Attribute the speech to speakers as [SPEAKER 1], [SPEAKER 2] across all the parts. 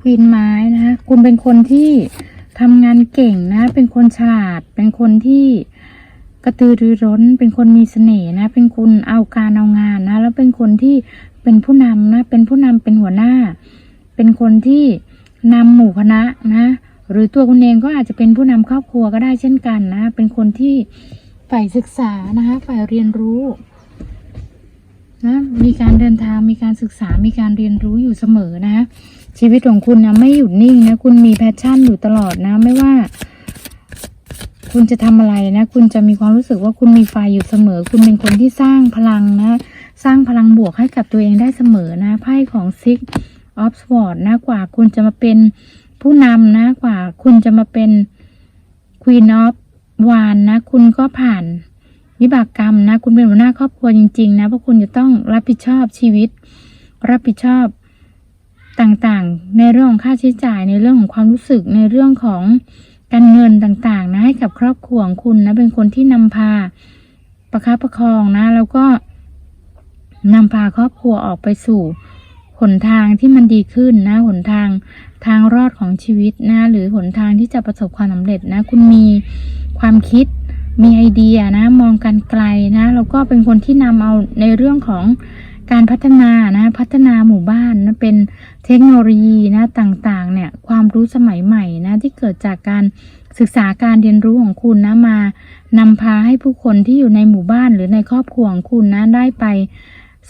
[SPEAKER 1] ควีนไม้นะคะคุณเป็นคนที่ทำงานเก่งนะ เป็นคนฉลาด เป็นคนที่กระตือรือร้น เป็นคนมีเสน่ห์นะ เป็นคนเอาการเอางานนะ แล้วเป็นคนที่เป็นผู้นำนะ เป็นผู้นำเป็นหัวหน้า เป็นคนที่นำหมู่คณะนะ หรือตัวคุณเองก็อาจจะเป็นผู้นำครอบครัวก็ได้เช่นกันนะ เป็นคนที่ใฝ่ศึกษานะคะใฝ่เรียนรู้นะ มีการเดินทาง มีการศึกษา มีการเรียนรู้อยู่เสมอนะ ชีวิตของคุณนะไม่หยุดนิ่งนะ คุณมีแพชชั่นอยู่ตลอดนะ ไม่ว่า คุณจะทำอะไรนะ คุณจะมีความรู้สึกว่าคุณมีไฟอยู่เสมอ คุณเป็นคนที่สร้างพลังนะ สร้างพลังบวกให้กับตัวเองได้เสมอนะไพ่ของ Six of Swords นะกว่าคุณจะมาเป็นผู้นำนะกว่า คุณจะมาเป็น Queen of Wands นะ คุณก็ผ่านวิบากกรรมนะ คุณเป็นหัวหน้าครอบครัวจริง ๆ นะเพราะคุณจะต้องรับผิดชอบชีวิต รับผิดชอบ ต่างๆ ในเรื่องของค่าใช้จ่ายในเรื่องของความรู้สึกในเรื่องของการเงินต่างๆ นะให้กับครอบครัวของคุณนะเป็นคนที่นำพาประคับประคองนะ แล้วก็นำพาครอบครัวออกไปสู่หนทางที่มันดีขึ้นนะหนทางทางรอดของชีวิตนะหรือหนทางที่จะประสบความสำเร็จนะ คุณมีความคิดมีไอเดียนะ มองกันไกลนะแล้วก็เป็นคนที่นำเอาในเรื่องของ การพัฒนานะพัฒนาหมู่บ้านนะเป็นเทคโนโลยีนะต่างๆเนี่ยความรู้สมัยใหม่นะที่เกิดจากการศึกษาการเรียนรู้ของคุณนะมานำพาให้ผู้คนที่อยู่ในหมู่บ้านหรือในครอบครัวของคุณนะได้ไป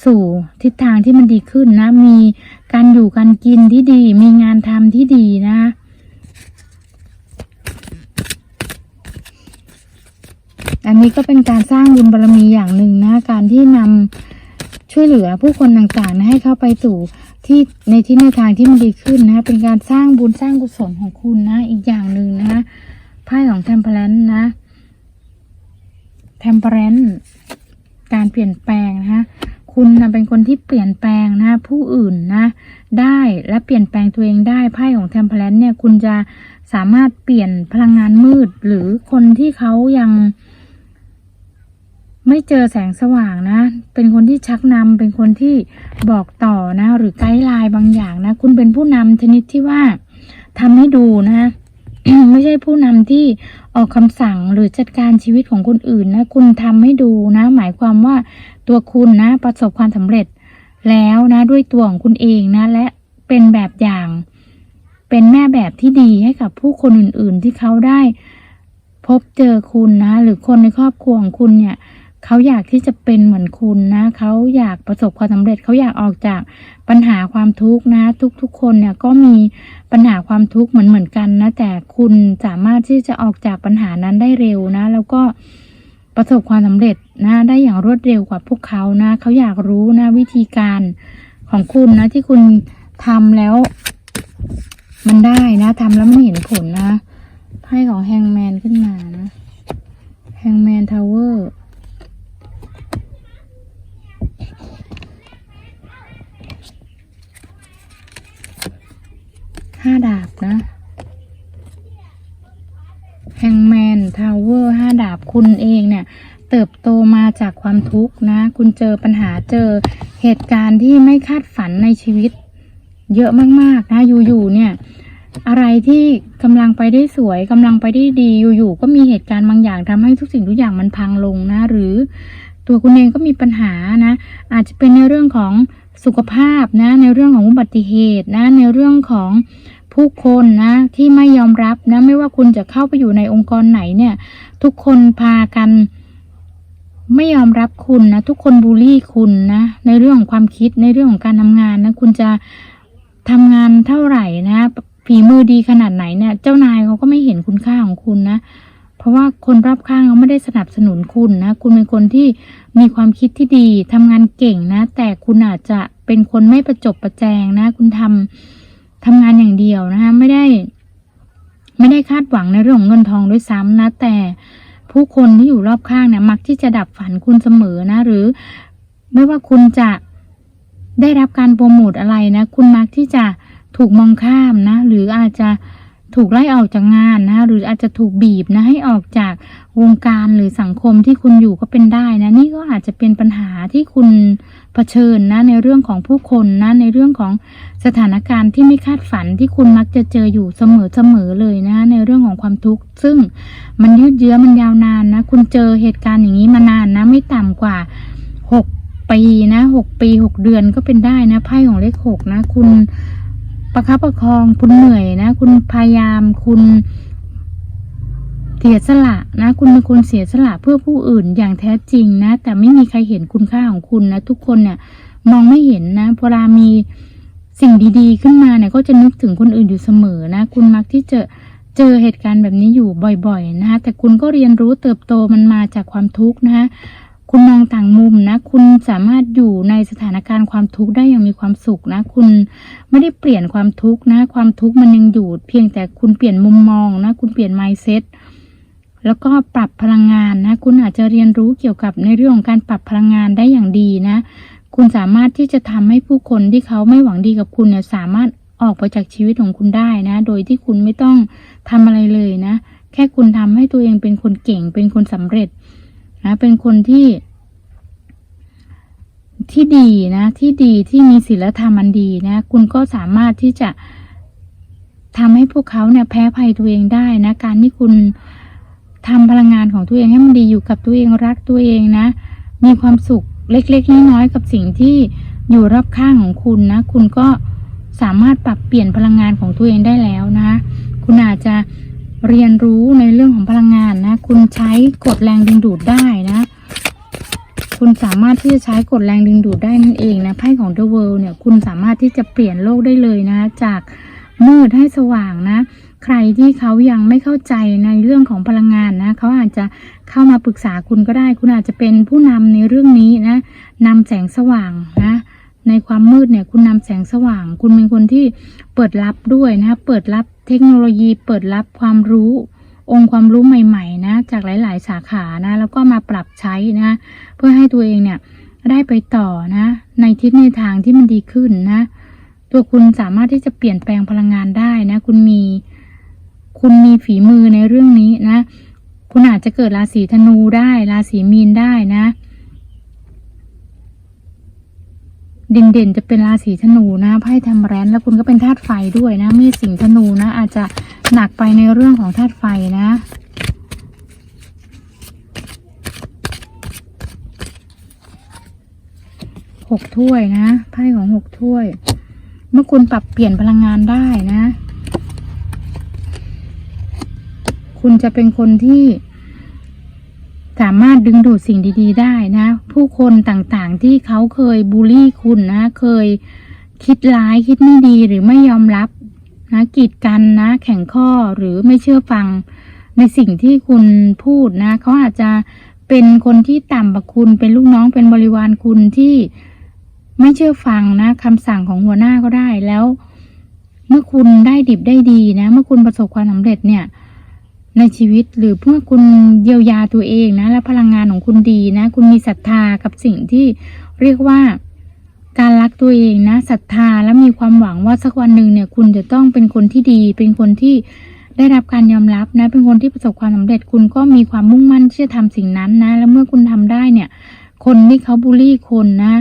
[SPEAKER 1] สู่ทิศทางที่มันดีขึ้นนะ มีการอยู่การกินที่ดี มีงานทำที่ดีนะ อันนี้ก็เป็นการสร้างบุญบารมีอย่างหนึ่งนะ การที่นำ ช่วยเหลือผู้คนต่างๆนะให้เข้าไปสู่ที่ในที่ในทางที่มันดีขึ้นนะเป็นการสร้างบุญสร้างกุศลของคุณนะ อีกอย่างหนึ่งนะไพ่ของเทมเพลนนะเทมเพลนการเปลี่ยนแปลงนะคะคุณนะเป็นคนที่เปลี่ยนแปลงนะผู้อื่นนะได้และเปลี่ยนแปลงตัวเองได้ไพ่ของเทมเพลนเนี่ยคุณจะสามารถเปลี่ยนพลังงานมืดหรือคนที่เขายัง ไม่เจอแสงสว่างนะ เป็นคนที่ชักนำเป็นคนที่บอกต่อนะ หรือไกด์ไลน์บางอย่างนะ คุณเป็นผู้นำชนิดที่ว่าทำให้ดูนะ ไม่ใช่ผู้นำที่ออกคำสั่งหรือจัดการชีวิตของคนอื่นนะ คุณทำให้ดูนะ หมายความว่าตัวคุณนะ ประสบความสำเร็จแล้วนะ ด้วยตัวของคุณเองนะ และเป็นแบบอย่าง เป็นแม่แบบที่ดีให้กับผู้คนอื่น ๆ ที่เขาได้ พบเจอคุณนะ หรือคนในครอบครัวของคุณเนี่ย เขาอยากที่จะเป็นเหมือนคุณนะ เขาอยากประสบความสำเร็จ เขาอยากออกจากปัญหาความทุกข์นะ ทุกๆคนเนี่ยก็มีปัญหาความทุกข์เหมือนเหมือนกันนะ แต่คุณสามารถที่จะออกจากปัญหานั้นได้เร็วนะ แล้วก็ประสบความสำเร็จนะ ได้อย่างรวดเร็วกว่าพวกเขานะ เขาอยากรู้นะวิธีการของคุณนะ ที่คุณทำแล้ว มันได้นะทำแล้วมันเห็นผลนะไพ่ของแฮงแมนขึ้นมานะแฮงแมนทาวเวอร์ ห้าดาบนะแฮงแมนทาวเวอร์ห้าดาบคุณเองเนี่ย เติบโตมาจากความทุกข์นะ คุณเจอปัญหาเจอเหตุการณ์ที่ไม่คาดฝันในชีวิต เยอะมากๆนะอยู่ๆเนี่ยอะไรที่กำลังไปได้สวยกำลังไปได้ดีอยู่ๆก็มีเหตุการณ์บางอย่างทำให้ทุกสิ่งทุกอย่างมันพังลงนะ หรือตัวคุณเองก็มีปัญหานะ อาจจะเป็นในเรื่องของสุขภาพนะ ในเรื่องของอุบัติเหตุนะ ในเรื่องของ ผู้คนนะที่ไม่ยอมรับนะไม่ว่าคุณจะเข้าไปอยู่ในองค์กรไหนเนี่ย ทุกคนพากัน ไม่ยอมรับคุณนะทุกคนบูลลี่คุณนะในเรื่องของความคิดในเรื่องของการทำงานนะคุณจะทำงานเท่าไหร่นะฝีมือดีขนาดไหนเนี่ย เจ้านายเขาก็ไม่เห็นคุณค่าของคุณนะเพราะว่าคนรอบข้างเขาไม่ได้สนับสนุนคุณนะ คุณเป็นคนที่มีความคิดที่ดีทำงานเก่งนะ แต่คุณอาจจะเป็นคนไม่ประจบประแจงนะ คุณทำ ทำงานอย่างเดียวนะคะไม่ได้ ไม่ได้คาดหวังในเรื่องของเงินทองด้วยซ้ำนะ แต่ผู้คนที่อยู่รอบข้างเนี่ยมักที่จะดับฝันคุณเสมอนะ หรือไม่ว่าคุณจะได้รับการโปรโมทอะไรนะ คุณมักที่จะถูกมองข้ามนะ หรืออาจจะถูกไล่ออกจากงานนะ หรืออาจจะถูกบีบนะ ให้ออกจากวงการหรือสังคมที่คุณอยู่ก็เป็นได้นะ นี่ก็อาจจะเป็นปัญหาที่คุณ ผชิญนะในเรื่องของผู้คนนะในเรื่องของสถานการณ์ที่ไม่คาดฝันที่คุณมักจะเจออยู่เสมอเสมอเลยนะในเรื่องของความทุกข์ ซึ่งมันยืดเยื้อมันยาวนานนะ คุณเจอเหตุการณ์อย่างนี้มานานนะ ไม่ต่ำกว่าหกปีนะหกปีหกเดือนก็เป็นได้นะไพ่ของเลขหกนะ คุณประคับประคองคุณเหนื่อยนะ คุณพยายามคุณ เสียสละนะคุณเป็นคนเสียสละเพื่อผู้อื่นอย่างแท้จริงนะ แต่ไม่มีใครเห็นคุณค่าของคุณนะทุกคนเนี่ยมองไม่เห็นนะเวลามีสิ่งดี ๆ ขึ้นมาเนี่ยก็จะนึกถึงคนอื่นอยู่เสมอนะ คุณมักที่จะเจอเหตุการณ์แบบนี้อยู่บ่อยๆนะคะแต่คุณก็เรียนรู้เติบโตมันมาจากความทุกข์นะคะคุณมองต่างมุมนะ คุณสามารถอยู่ในสถานการณ์ความทุกข์ได้อย่างมีความสุขนะ คุณไม่ได้เปลี่ยนความทุกข์นะ ความทุกข์มันยังอยู่ เพียงแต่คุณเปลี่ยนมุมมองนะ คุณเปลี่ยน mindset แล้วก็ปรับพลังงานนะ คุณอาจจะเรียนรู้เกี่ยวกับในเรื่องของการปรับพลังงานได้อย่างดีนะ คุณสามารถที่จะทำให้ผู้คนที่เขาไม่หวังดีกับคุณเนี่ยสามารถออกไปจากชีวิตของคุณได้นะ โดยที่คุณไม่ต้องทำอะไรเลยนะ แค่คุณทำให้ตัวเองเป็นคนเก่ง เป็นคนสำเร็จนะเป็นคนที่ ที่ดีนะ ที่ดีที่มีศีลธรรมอันดีนะ คุณก็สามารถที่จะทำให้พวกเขาเนี่ยแพ้ภัยตัวเองได้นะ การที่คุณ ทำพลังงานของตัวเองให้มันดีอยู่กับตัวเองรักตัวเองนะ มีความสุขเล็กๆน้อยๆกับสิ่งที่อยู่รอบข้างของคุณนะ คุณก็สามารถปรับเปลี่ยนพลังงานของตัวเองได้แล้วนะคุณอาจจะเรียนรู้ในเรื่องของพลังงานนะ คุณใช้กฎแรงดึงดูดได้นะ คุณสามารถที่จะใช้กฎแรงดึงดูดได้นั่นเองนะไพ่ของ The World เนี่ย คุณสามารถที่จะเปลี่ยนโลกได้เลยนะ จาก มืดให้สว่างนะ ใครที่เขายังไม่เข้าใจในเรื่องของพลังงานนะเขาอาจจะเข้ามาปรึกษาคุณก็ได้ คุณอาจจะเป็นผู้นำในเรื่องนี้นะนำแสงสว่างนะในความมืดเนี่ยคุณนำแสงสว่าง คุณเป็นคนที่เปิดรับด้วยนะเปิดรับเทคโนโลยี เปิดรับความรู้ องค์ความรู้ใหม่ๆนะจากหลาย ๆ สาขานะแล้วก็มาปรับใช้นะเพื่อให้ตัวเองเนี่ยได้ไปต่อนะ ในทิศในทางที่มันดีขึ้นนะ ตัวคุณสามารถที่จะเปลี่ยนแปลงพลังงานได้นะ คุณมี คุณมีฝีมือในเรื่องนี้นะ คุณอาจจะเกิดราศีธนูได้ ราศีมีนได้นะ เด่นๆจะเป็นราศีธนูนะไพ่ทำแรนแล้วคุณก็เป็นธาตุไฟด้วยนะเมษสิงธนูนะ อาจจะหนักไปในเรื่องของธาตุไฟนะหกถ้วยนะไพ่ของหกถ้วย เมื่อคุณปรับเปลี่ยนพลังงานได้นะ คุณจะเป็นคนที่สามารถดึงดูดสิ่งดี ๆ ได้นะ ผู้คนต่างๆ ที่เขาเคยบูลลี่คุณนะ เคยคิดร้ายคิดไม่ดีหรือไม่ยอมรับนะกีดกันนะ แข่งข้อหรือไม่เชื่อฟังในสิ่งที่คุณพูดนะเขาอาจจะเป็นคนที่ต่ำกว่าคุณเป็นลูกน้องเป็นบริวารคุณที่ ไม่เชื่อฟังนะคำสั่งของหัวหน้าก็ได้แล้ว เมื่อคุณได้ดิบได้ดีนะ เมื่อคุณประสบความสำเร็จเนี่ย ในชีวิตหรือเพื่อคุณเยียวยาตัวเองนะ และพลังงานของคุณดีนะ คุณมีศรัทธากับสิ่งที่เรียกว่าการรักตัวเองนะศรัทธาและมีความหวังว่าสักวันหนึ่งเนี่ย คุณจะต้องเป็นคนที่ดี เป็นคนที่ได้รับการยอมรับนะ เป็นคนที่ประสบความสำเร็จคุณก็มีความมุ่งมั่นที่จะทำสิ่งนั้นนะ แล้วเมื่อคุณทำได้เนี่ย คนที่เขาบูลลี่คนนะ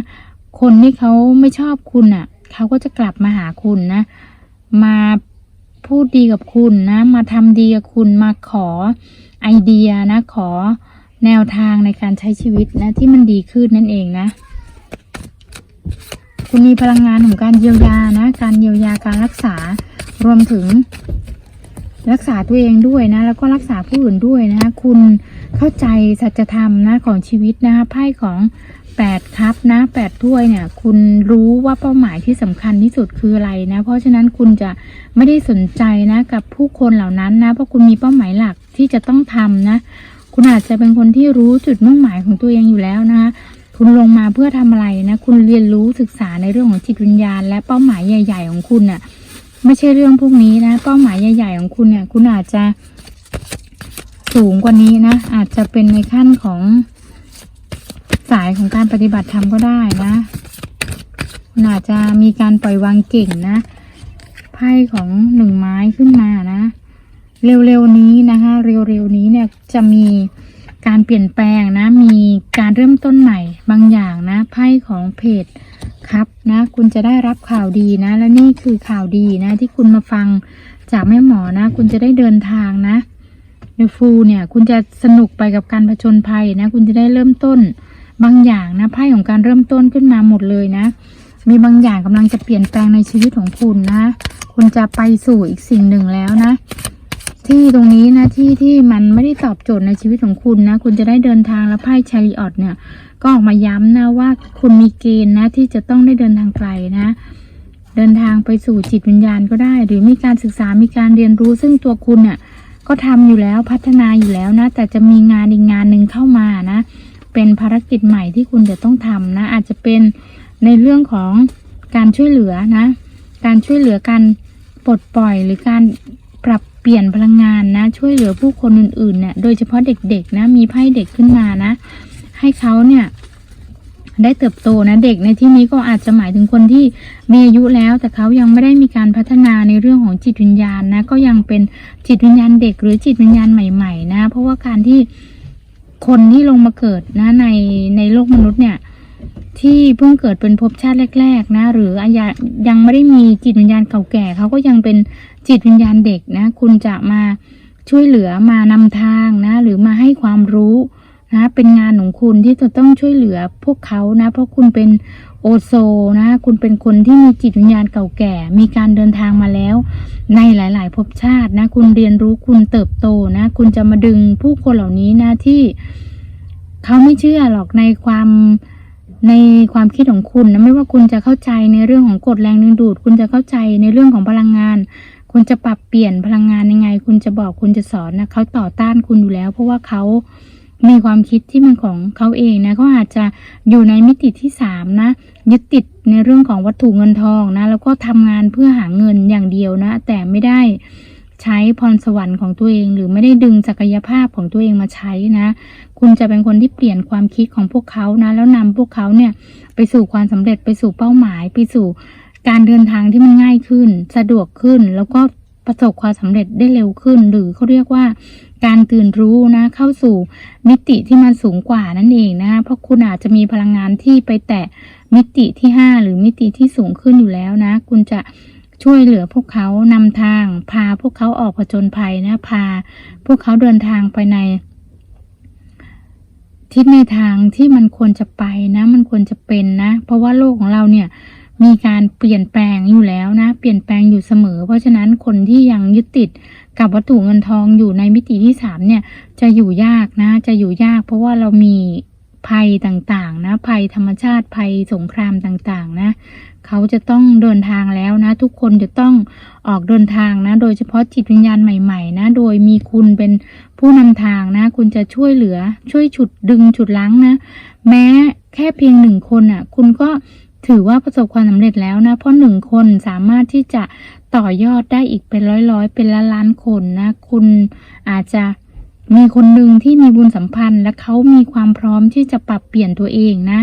[SPEAKER 1] คนที่เขาไม่ชอบคุณอะเขาก็จะกลับมาหาคุณนะ มาพูดดีกับคุณนะ มาทำดีกับคุณมาขอไอเดียนะ ขอแนวทางในการใช้ชีวิตนะ ที่มันดีขึ้นนั่นเองนะ คุณมีพลังงานของการเยียวยานะ การเยียวยาการรักษารวมถึง รักษาตัวเองด้วยนะ แล้วก็รักษาผู้อื่นด้วยนะ คุณเข้าใจสัจธรรมนะของชีวิตนะคะไพ่ของ แปดครับนะแปดถ้วยเนี่ย คุณรู้ว่าเป้าหมายที่สำคัญที่สุดคืออะไรนะ เพราะฉะนั้นคุณจะไม่ได้สนใจนะกับผู้คนเหล่านั้นนะ เพราะคุณมีเป้าหมายหลักที่จะต้องทำนะ คุณอาจจะเป็นคนที่รู้จุดมุ่งหมายของตัวเองอยู่แล้วนะคะคุณลงมาเพื่อทำอะไรนะ คุณเรียนรู้ศึกษาในเรื่องของจิตวิญญาณ และเป้าหมายใหญ่ ๆ ของคุณน่ะ ไม่ใช่เรื่องพวกนี้นะ เป้าหมายใหญ่ ๆ ของคุณเนี่ย คุณอาจจะสูงกว่านี้นะ อาจจะเป็นในขั้นของ สายของการปฏิบัติธรรมก็ได้นะคุณอาจจะมีการปล่อยวางเก่งนะไพ่ของหนึ่งไม้ขึ้นมานะ เร็วๆนี้นะคะเร็วๆนี้เนี่ยจะมีการเปลี่ยนแปลงนะ มีการเริ่มต้นใหม่บางอย่างนะไพ่ของเพจครับนะ คุณจะได้รับข่าวดีนะ และนี่คือข่าวดีนะ ที่คุณมาฟังจากแม่หมอนะ คุณจะได้เดินทางนะในฟูเนี่ย คุณจะสนุกไปกับการผจญภัยนะ คุณจะได้เริ่มต้น บางอย่างนะไพ่ของการเริ่มต้นขึ้นมาหมดเลยนะ มีบางอย่างกำลังจะเปลี่ยนแปลงในชีวิตของคุณนะ คุณจะไปสู่อีกสิ่งหนึ่งแล้วนะ ที่ตรงนี้นะที่ที่มันไม่ได้ตอบโจทย์ในชีวิตของคุณนะ คุณจะได้เดินทางแล้วไพ่ชาริออตเนี่ย ก็ออกมาย้ำนะว่าคุณมีเกณฑ์นะ ที่จะต้องได้เดินทางไกลนะเดินทางไปสู่จิตวิญญาณก็ได้ หรือมีการศึกษามีการเรียนรู้ ซึ่งตัวคุณเนี่ยก็ทำอยู่แล้วพัฒนาอยู่แล้วนะ แต่จะมีงานอีกงานหนึ่งเข้ามานะ เป็นภารกิจใหม่ที่คุณจะต้องทำนะ อาจจะเป็นในเรื่องของการช่วยเหลือนะ การช่วยเหลือการปลดปล่อยหรือการปรับเปลี่ยนพลังงานนะ ช่วยเหลือผู้คนอื่นๆเนี่ยโดยเฉพาะเด็กๆนะมีไพ่เด็กขึ้นมานะ ให้เขาเนี่ยได้เติบโตนะเด็กในที่นี้ก็อาจจะหมายถึงคนที่มีอายุแล้ว แต่เขายังไม่ได้มีการพัฒนาในเรื่องของจิตวิญญาณนะก็ยังเป็นจิตวิญญาณเด็กหรือจิตวิญญาณใหม่ ๆ นะ เพราะว่าการที่ คนที่ลงมาเกิดนะในในโลกมนุษย์เนี่ย ที่เพิ่งเกิดเป็นภพชาติแรก ๆ นะ หรืออายยังไม่ได้มีจิตวิญญาณเก่าแก่เขาก็ยังเป็นจิตวิญญาณเด็กนะ คุณจะมาช่วยเหลือมานำทางนะ หรือมาให้ความรู้ นะเป็นงานของคุณที่จะต้องช่วยเหลือพวกเขานะ เพราะคุณเป็นโอโซนะ คุณเป็นคนที่มีจิตวิญญาณเก่าแก่ มีการเดินทางมาแล้ว ในหลาย ๆ ภพชาตินะ คุณเรียนรู้คุณเติบโตนะ คุณจะมาดึงผู้คนเหล่านี้นะที่เขาไม่เชื่อหรอกในความในความคิดของคุณนะไม่ว่าคุณจะเข้าใจในเรื่องของกฎแรงดึงดูด คุณจะเข้าใจในเรื่องของพลังงาน คุณจะปรับเปลี่ยนพลังงานยังไง คุณจะบอกคุณจะสอนนะเขาต่อต้านคุณอยู่แล้ว เพราะว่าเขา มีความคิดที่เป็นของเขาเองนะเขาอาจจะอยู่ในมิติที่สามนะยึดติดในเรื่องของวัตถุเงินทองนะแล้วก็ทำงานเพื่อหาเงินอย่างเดียวนะ แต่ไม่ได้ใช้พรสวรรค์ของตัวเอง หรือไม่ได้ดึงศักยภาพของตัวเองมาใช้นะ คุณจะเป็นคนที่เปลี่ยนความคิดของพวกเขานะ แล้วนำพวกเขาเนี่ยไปสู่ความสำเร็จไปสู่เป้าหมาย ไปสู่การเดินทางที่มันง่ายขึ้น สะดวกขึ้นแล้วก็ ประสบความสำเร็จได้เร็วขึ้น หรือเขาเรียกว่าการตื่นรู้นะเข้าสู่มิติที่มันสูงกว่านั่นเองนะเพราะคุณอาจจะมีพลังงานที่ไปแตะมิติที่ห้าหรือมิติที่สูงขึ้นอยู่แล้วนะ คุณจะช่วยเหลือพวกเขานำทาง พาพวกเขาออกผจญภัยนะ พาพวกเขาเดินทางไปในทิศในทางที่มันควรจะไปนะ มันควรจะเป็นนะ เพราะว่าโลกของเราเนี่ย มีการเปลี่ยนแปลงอยู่แล้วนะ เปลี่ยนแปลงอยู่เสมอ เพราะฉะนั้นคนที่ยังยึดติดกับวัตถุเงินทองอยู่ในมิติที่สามเนี่ย จะอยู่ยากนะ จะอยู่ยาก เพราะว่าเรามีภัยต่างๆ นะ ภัยธรรมชาติภัยสงครามต่างๆ นะ เขาจะต้องเดินทางแล้วนะ ทุกคนจะต้องออกเดินทางนะ โดยเฉพาะจิตวิญญาณใหม่ๆ นะ โดยมีคุณเป็นผู้นำทางนะ คุณจะช่วยเหลือ ช่วยฉุดดึงฉุดลังนะ แม้แค่เพียงหนึ่งคนอะ คุณก็ ถือว่าประสบความสำเร็จแล้วนะ เพราะหนึ่งคนสามารถที่จะต่อยอดได้อีกเป็นร้อยๆ เป็นล้านล้านคนนะ คุณอาจจะมีคนหนึ่งที่มีบุญสัมพันธ์ และเขามีความพร้อมที่จะปรับเปลี่ยนตัวเองนะ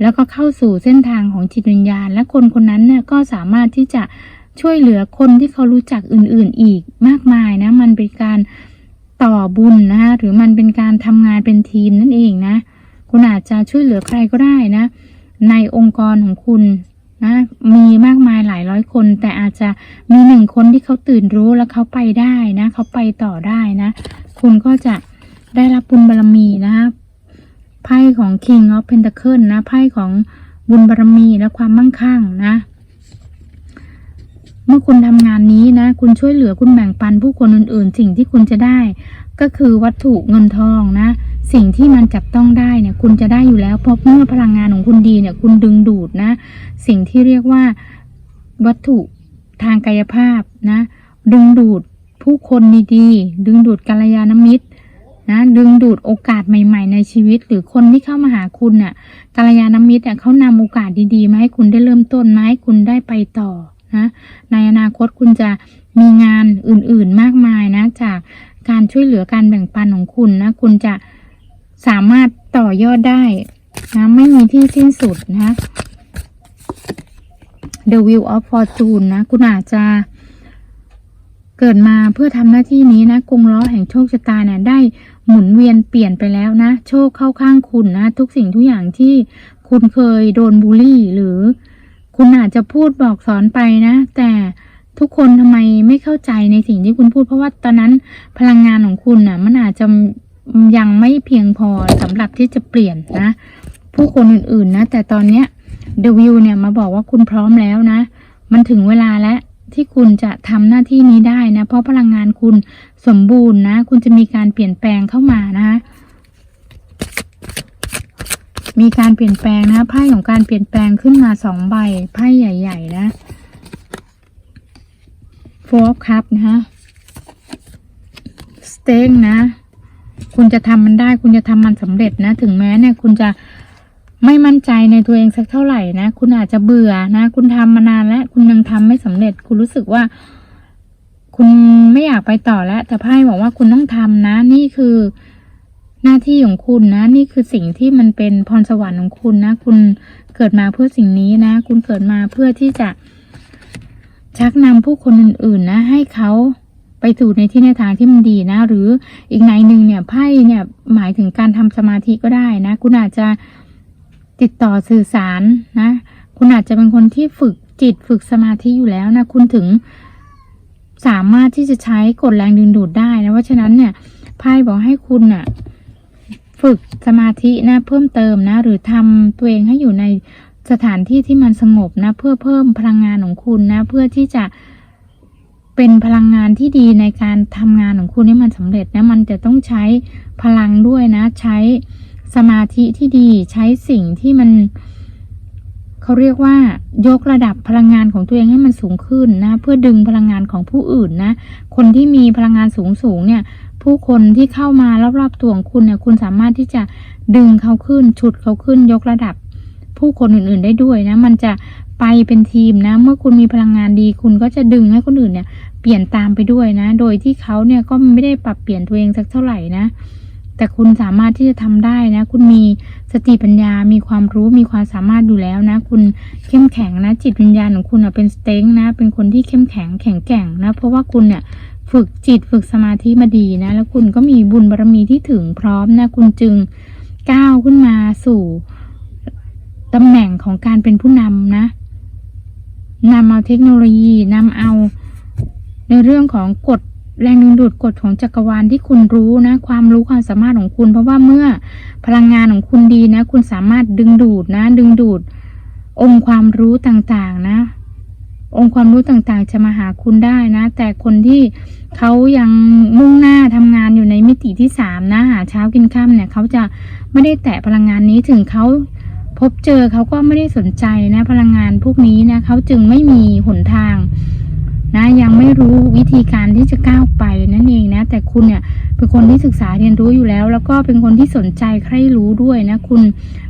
[SPEAKER 1] แล้วก็เข้าสู่เส้นทางของจิตวิญญาณ และคนคนนั้นเนี่ยก็สามารถที่จะช่วยเหลือคนที่เขารู้จักอื่นๆอีกมากมายนะ มันเป็นการต่อบุญนะคะหรือมันเป็นการทำงานเป็นทีมนั่นเองนะ คุณอาจจะช่วยเหลือใครก็ได้นะ ในองค์กรของคุณนะมีมากมายหลายร้อยคน แต่อาจจะมีหนึ่งคนที่เขาตื่นรู้แล้วเขาไปได้นะเขาไปต่อได้นะ คุณก็จะได้รับบุญบารมีนะคะไพ่ของ King of Pentacle นะไพ่ของบุญบารมีและความมั่งคั่งนะ เมื่อคุณทำงานนี้นะ คุณช่วยเหลือคุณแบ่งปันผู้คนอื่นๆ สิ่งที่คุณจะได้ ก็คือวัตถุเงินทองนะ สิ่งที่มันจับต้องได้เนี่ยคุณจะได้อยู่แล้ว เพราะเมื่อพลังงานของคุณดีเนี่ยคุณดึงดูดนะ สิ่งที่เรียกว่าวัตถุทางกายภาพนะ ดึงดูดผู้คนดีๆ ดึงดูดกัลยาณมิตรนะดึงดูดโอกาสใหม่ ๆ ในชีวิต หรือคนที่เข้ามาหาคุณน่ะกัลยาณมิตรเนี่ยเขานำโอกาสดีๆมาให้คุณได้เริ่มต้นมาให้คุณได้ไปต่อ นะในอนาคตคุณจะมีงานอื่นๆมากมายนะ จากการช่วยเหลือการแบ่งปันของคุณนะ คุณจะสามารถต่อยอดได้นะไม่มีที่สิ้นสุดนะ The Wheel of Fortune นะ คุณอาจจะเกิดมาเพื่อทำหน้าที่นี้นะกงล้อแห่งโชคชะตาเนี่ยได้หมุนเวียนเปลี่ยนไปแล้วนะ โชคเข้าข้างคุณนะ ทุกสิ่งทุกอย่างที่คุณเคยโดนบูลลี่หรือ คุณอาจจะพูดบอกสอนไปนะ แต่ทุกคนทำไมไม่เข้าใจในสิ่งที่คุณพูด เพราะว่าตอนนั้นพลังงานของคุณน่ะ มันอาจจะยังไม่เพียงพอสำหรับที่จะเปลี่ยนนะ ผู้คนอื่นๆนะ แต่ตอนเนี้ยเดวิลเนี่ยมาบอกว่าคุณพร้อมแล้วนะ มันถึงเวลาแล้วที่คุณจะทำหน้าที่นี้ได้นะ เพราะพลังงานคุณสมบูรณ์นะ คุณจะมีการเปลี่ยนแปลงเข้ามานะ มีการเปลี่ยนแปลงนะไพ่ของการเปลี่ยนแปลงขึ้นมาสองใบไพ่ใหญ่ ๆ นะโฟร์คัพนะสเต็งนะคุณจะทำมันได้ คุณจะทำมันสำเร็จนะ ถึงแม้เนี่ยคุณจะไม่มั่นใจในตัวเองสักเท่าไหร่นะ คุณอาจจะเบื่อนะ คุณทำมานานแล้ว คุณยังทำไม่สำเร็จ คุณรู้สึกว่า คุณไม่อยากไปต่อแล้ว แต่ไพ่บอกว่าคุณต้องทำนะ นี่คือ หน้าที่ของคุณนะ นี่คือสิ่งที่มันเป็นพรสวรรค์ของคุณนะ คุณเกิดมาเพื่อสิ่งนี้นะ คุณเกิดมาเพื่อที่จะ ชักนำผู้คนอื่นๆนะ ให้เขาไปสู่ในที่ในทางที่มันดีนะ หรืออีกในหนึ่งเนี่ยไพ่เนี่ยหมายถึงการทำสมาธิก็ได้นะ คุณอาจจะติดต่อสื่อสารนะ คุณอาจจะเป็นคนที่ฝึกจิตฝึกสมาธิอยู่แล้วนะ คุณถึงสามารถที่จะใช้กฎแรงดึงดูดได้นะเพราะฉะนั้นเนี่ยไพ่บอกให้คุณน่ะ ฝึกสมาธินะเพิ่มเติมนะ หรือทำตัวเองให้อยู่ในสถานที่ที่มันสงบนะ เพื่อเพิ่มพลังงานของคุณนะ เพื่อที่จะเป็นพลังงานที่ดีในการทำงานของคุณให้มันสำเร็จนะ มันจะต้องใช้พลังด้วยนะ ใช้สมาธิที่ดี ใช้สิ่งที่มันเขาเรียกว่ายกระดับพลังงานของตัวเองให้มันสูงขึ้นนะ เพื่อดึงพลังงานของผู้อื่นนะ คนที่มีพลังงานสูงสูงเนี่ย ผู้คนที่เข้ามารอบๆตัวของคุณเนี่ยคุณสามารถที่จะดึงเขาขึ้นฉุดเขาขึ้นยกระดับ ผู้คนอื่นๆได้ด้วยนะ มันจะไปเป็นทีมนะ เมื่อคุณมีพลังงานดี คุณก็จะดึงให้คนอื่นเนี่ย เปลี่ยนตามไปด้วยนะ โดยที่เขาเนี่ยก็ไม่ได้ปรับเปลี่ยนตัวเองสักเท่าไหร่นะแต่คุณสามารถที่จะทำได้นะ คุณมีสติปัญญา มีความรู้ มีความสามารถอยู่แล้วนะ คุณเข้มแข็งนะ จิตวิญญาณของคุณเป็นสเต็งนะ เป็นคนที่เข้มแข็งแข็งแกร่งนะ เพราะว่าคุณเนี่ย ฝึกจิตฝึกสมาธิมาดีนะ แล้วคุณก็มีบุญบารรมีที่ถึงพร้อมนะ คุณจึงก้าวขึ้นมาสู่ตำแหน่งของการเป็นผู้นำนะนำเอาเทคโนโลยีนำเอาในเรื่องของกฎแรงดึงดูดกฎของจักรวาลที่คุณรู้นะ ความรู้ความสามารถของคุณ เพราะว่าเมื่อพลังงานของคุณดีนะ คุณสามารถดึงดูดนะ ดึงดูดองค์ความรู้ต่างๆนะ องค์ความรู้ต่างๆ จะมาหาคุณได้นะ แต่คนที่เขายังมุ่งหน้าทำงานอยู่ในมิติที่สามนะหาเช้ากินค่ำเนี่ยเขาจะไม่ได้แตะพลังงานนี้ถึงเขาพบเจอเขาก็ไม่ได้สนใจนะพลังงานพวกนี้นะเขาจึงไม่มีหนทางนะยังไม่รู้วิธีการที่จะก้าวไปนั่นเองนะ แต่คุณเนี่ยเป็นคนที่ศึกษาเรียนรู้อยู่แล้ว แล้วก็เป็นคนที่สนใจใคร่รู้ด้วยนะ คุณ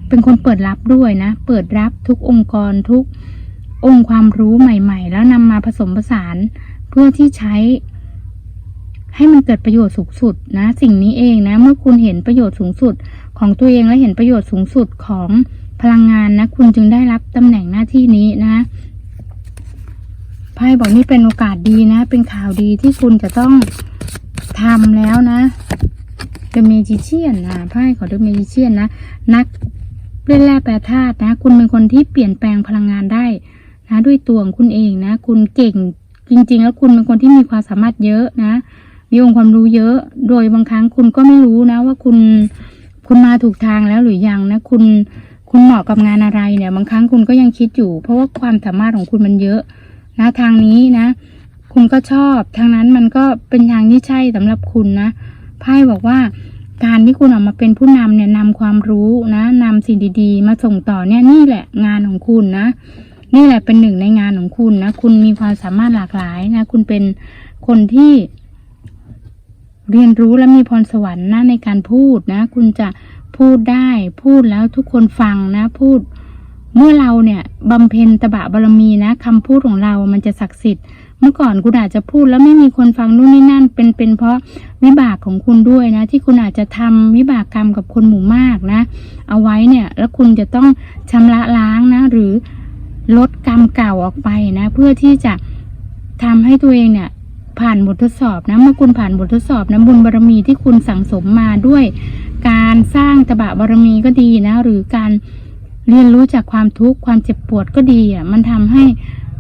[SPEAKER 1] เป็นคนเปิดรับด้วยนะ เปิดรับทุกองค์กรทุก องค์ความรู้ใหม่ ๆ แล้วนำมาผสมผสาน เพื่อที่ใช้ ให้มันเกิดประโยชน์สูงสุดนะ สิ่งนี้เองนะ เมื่อคุณเห็นประโยชน์สูงสุด ของตัวเองและเห็นประโยชน์สูงสุดของพลังงานนะ คุณจึงได้รับตำแหน่งหน้าที่นี้นะไพ่บอกนี่เป็นโอกาสดีนะ เป็นข่าวดีที่คุณจะต้องทำแล้วนะ The Magician นะไพ่ของ The Magician นะ นักเล่นแร่แปรธาตุนะ คุณเป็นคนที่เปลี่ยนแปลงพลังงานได้ นะด้วยตัวของคุณเองนะ คุณเก่งจริง ๆ แล้วคุณเป็นคนที่มีความสามารถเยอะนะ มีองค์ความรู้เยอะ โดยบางครั้งคุณก็ไม่รู้นะว่าคุณคุณมาถูกทางแล้วหรือยังนะ คุณคุณเหมาะกับงานอะไรเนี่ย บางครั้งคุณก็ยังคิดอยู่ เพราะว่าความสามารถของคุณมันเยอะ นะทางนี้นะ คุณก็ชอบทางนั้นมันก็เป็นทางที่ใช่สำหรับคุณนะไพ่บอกว่าการที่คุณออกมาเป็นผู้นำเนี่ยนำความรู้นะนำสิ่งดีๆ มาส่งต่อเนี่ยนี่แหละงานของคุณนะ นี่แหละเป็นหนึ่งในงานของคุณนะ คุณมีความสามารถหลากหลายนะ คุณเป็นคนที่เรียนรู้และมีพรสวรรค์นะในการพูดนะ คุณจะพูดได้ พูดแล้วทุกคนฟังนะ พูด เมื่อเราเนี่ยบำเพ็ญตบะบารมีนะคำพูดของเรามันจะศักดิ์สิทธิ์เมื่อก่อนคุณอาจจะพูดแล้วไม่มีคนฟังนู่นนี่นั่น เป็นเป็นเพราะวิบากของคุณด้วยนะ ที่คุณอาจจะทำวิบากกรรมกับคนหมู่มากนะ เอาไว้เนี่ย แล้วคุณจะต้องชำระล้างนะ หรือ ลดกรรมเก่าออกไปนะ เพื่อที่จะทำให้ตัวเองเนี่ย ผ่านบททดสอบนะเมื่อคุณผ่านบททดสอบนะบุญบารมีที่คุณสั่งสมมาด้วย การสร้างตบะบารมีก็ดีนะ หรือการเรียนรู้จากความทุกข์ความเจ็บปวดก็ดีอะมันทำให้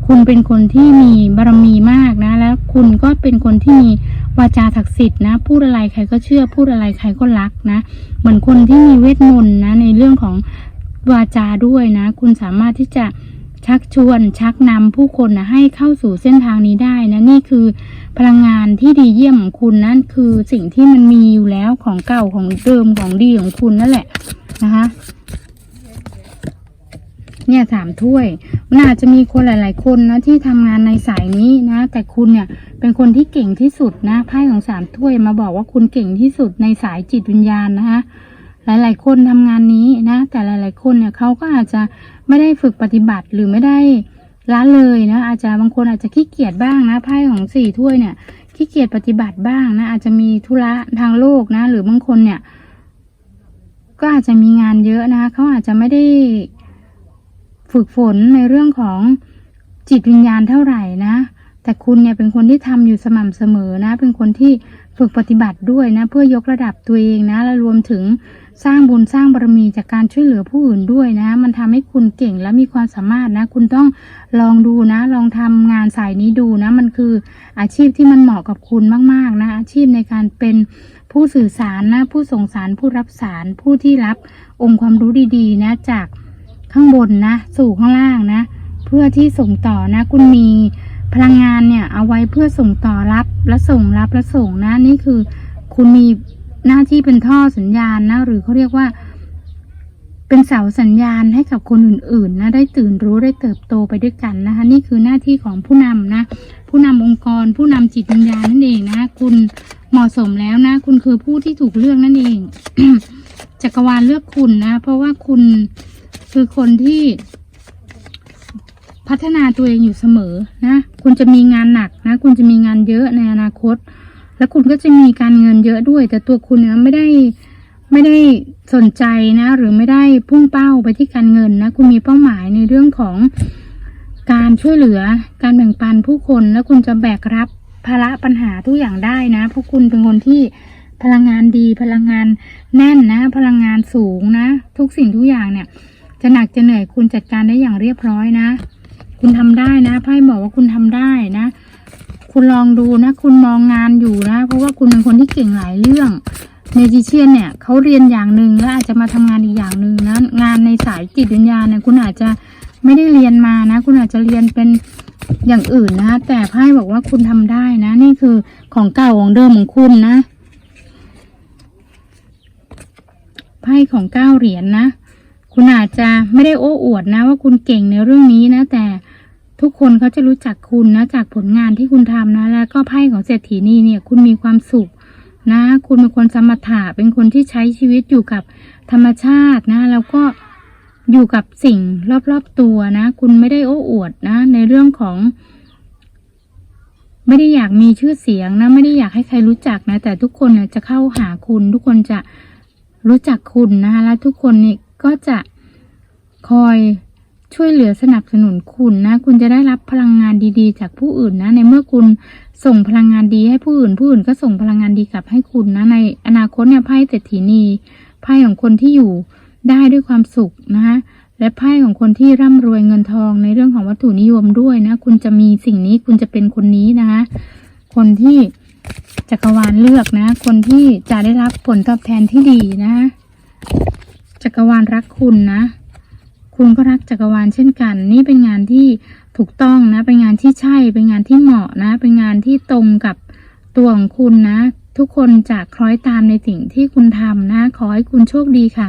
[SPEAKER 1] คุณเป็นคนที่มีบารมีมากนะ แล้วคุณก็เป็นคนที่มีวาจาศักดิ์สิทธิ์นะพูดอะไรใครก็เชื่อพูดอะไรใครก็รักนะ เหมือนคนที่มีเวทมนต์นะในเรื่องของวาจาด้วยนะ คุณสามารถที่จะ ชักชวนชักนำผู้คนนะให้เข้าสู่เส้นทางนี้ได้นะนี่คือ พลังงานที่ดีเยี่ยมของคุณนั่นคือสิ่งที่มันมีอยู่แล้วของเก่าของเดิมของดีของคุณนั่นแหละนะคะเนี่ยสามถ้วยนอาจจะมีคนหลาย ๆ คนนะที่ทำงานในสายนี้นะ แต่คุณเนี่ยเป็นคนที่เก่งที่สุดนะไพ่ของสามถ้วยมาบอกว่าคุณเก่งที่สุดในสายจิตวิญญาณนะคะหลาย ๆ คนทำงานนี้นะ แต่หลาย ๆ คนเนี่ยเขาก็อาจจะ ไม่ได้ฝึกปฏิบัติหรือไม่ได้ละเลยนะ อาจจะบางคนอาจจะขี้เกียจบ้างนะไพ่ของสี่ถ้วยเนี่ยขี้เกียจปฏิบัติบ้างนะ อาจจะมีธุระทางโลกนะ หรือบางคนเนี่ย ก็อาจจะมีงานเยอะนะเขาอาจจะไม่ได้ฝึกฝนในเรื่องของจิตวิญญาณเท่าไหร่นะ แต่คุณเนี่ยเป็นคนที่ทำอยู่สม่ำเสมอนะ เป็นคนที่ฝึกปฏิบัติด้วยนะ เพื่อยกระดับตัวเองนะ และรวมถึง สร้างบุญสร้างบารมีจากการช่วยเหลือผู้อื่นด้วยนะ มันทำให้คุณเก่งและมีความสามารถนะ คุณต้องลองดูนะ ลองทำงานสายนี้ดูนะ มันคืออาชีพที่มันเหมาะกับคุณมากๆนะ อาชีพในการเป็นผู้สื่อสารนะ ผู้ส่งสารผู้รับสารผู้ที่รับองค์ความรู้ดีๆ นะ จากข้างบนนะ สู่ข้างล่างนะ เพื่อที่ส่งต่อนะ คุณมีพลังงานเนี่ยเอาไว้เพื่อส่งต่อรับและส่งรับและส่งนะนี่คือคุณมี หน้าที่เป็นท่อสัญญาณนะ หรือเขาเรียกว่า เป็นเสาสัญญาณให้กับคนอื่นๆนะได้ตื่นรู้ได้เติบโตไปด้วยกันนะคะ นี่คือหน้าที่ของผู้นำนะ ผู้นำองค์กร ผู้นำจิตวิญญาณนั่นเองนะ คุณเหมาะสมแล้วนะ คุณคือผู้ที่ถูกเลือกนั่นเองจักรวาลเลือกคุณนะ เพราะว่าคุณคือคนที่พัฒนาตัวเองอยู่เสมอนะ คุณจะมีงานหนักนะ คุณจะมีงานเยอะในอนาคต แล้วคุณก็จะมีการเงินเยอะด้วย แต่ตัวคุณเนี่ยไม่ได้ไม่ได้สนใจนะ หรือไม่ได้พุ่งเป้าไปที่การเงินนะ คุณมีเป้าหมายในเรื่องของการช่วยเหลือการแบ่งปันผู้คนแล้วคุณจะแบกรับภาระปัญหาทุกอย่างได้นะเพราะคุณเป็นคนที่พลังงานดี พลังงานแน่นนะ พลังงานสูงนะ ทุกสิ่งทุกอย่างเนี่ย จะหนักจะเหนื่อยคุณจัดการได้อย่างเรียบร้อยนะ คุณทำได้นะไพ่บอกว่าคุณทำได้นะ คุณลองดูนะ คุณมองงานอยู่นะ เพราะว่าคุณเป็นคนที่เก่งหลายเรื่องเมจิเชียนเนี่ยเขาเรียนอย่างหนึ่งแล้วอาจจะมาทำงานอีกอย่างหนึ่งนะงานในสายจิตวิญญาณเนี่ยคุณอาจจะไม่ได้เรียนมานะ คุณอาจจะเรียนเป็นอย่างอื่นนะ แต่ไพ่บอกว่าคุณทำได้นะ นี่คือของเก่าของเดิมของคุณนะไพ่ของเก้าเหรียญนะ คุณอาจจะไม่ได้โอ้อวดนะ ว่าคุณเก่งในเรื่องนี้นะ แต่ ทุกคนเขาจะรู้จักคุณนะจากผลงานที่คุณทำนะ แล้วก็ไพ่ของเศรษฐีนี่เนี่ยคุณมีความสุขนะ คุณเป็นคนสมถะเป็นคนที่ใช้ชีวิตอยู่กับธรรมชาตินะแล้วก็อยู่กับสิ่งรอบๆตัวนะ คุณไม่ได้โอ้อวดนะ ในเรื่องของ ไม่ได้อยากมีชื่อเสียงนะ ไม่ได้อยากให้ใครรู้จักนะ แต่ทุกคนเนี่ยจะเข้าหาคุณ ทุกคนจะรู้จักคุณนะคะและทุกคนนี่ก็จะคอย ช่วยเหลือสนับสนุนคุณนะ คุณจะได้รับพลังงานดีๆ จากผู้อื่นนะ ในเมื่อคุณส่งพลังงานดีให้ผู้อื่น ผู้อื่นก็ส่งพลังงานดีกลับให้คุณนะ ในอนาคตเนี่ยไพ่เศรษฐีนีไพ่ของคนที่อยู่ได้ด้วยความสุขนะคะและไพ่ของคนที่ร่ำรวยเงินทองในเรื่องของวัตถุนิยมด้วยนะ คุณจะมีสิ่งนี้คุณจะเป็นคนนี้นะคะคนที่จักรวาลเลือกนะ คนที่จะได้รับผลตอบแทนที่ดีนะ จักรวาลรักคุณนะ คุณก็รักจักรวาลเช่นกัน นี่เป็นงานที่ถูกต้องนะ เป็นงานที่ใช่ เป็นงานที่เหมาะนะ เป็นงานที่ตรงกับตัวของคุณนะ ทุกคนจะคล้อยตามในสิ่งที่คุณทำนะ ขอให้คุณโชคดีค่ะ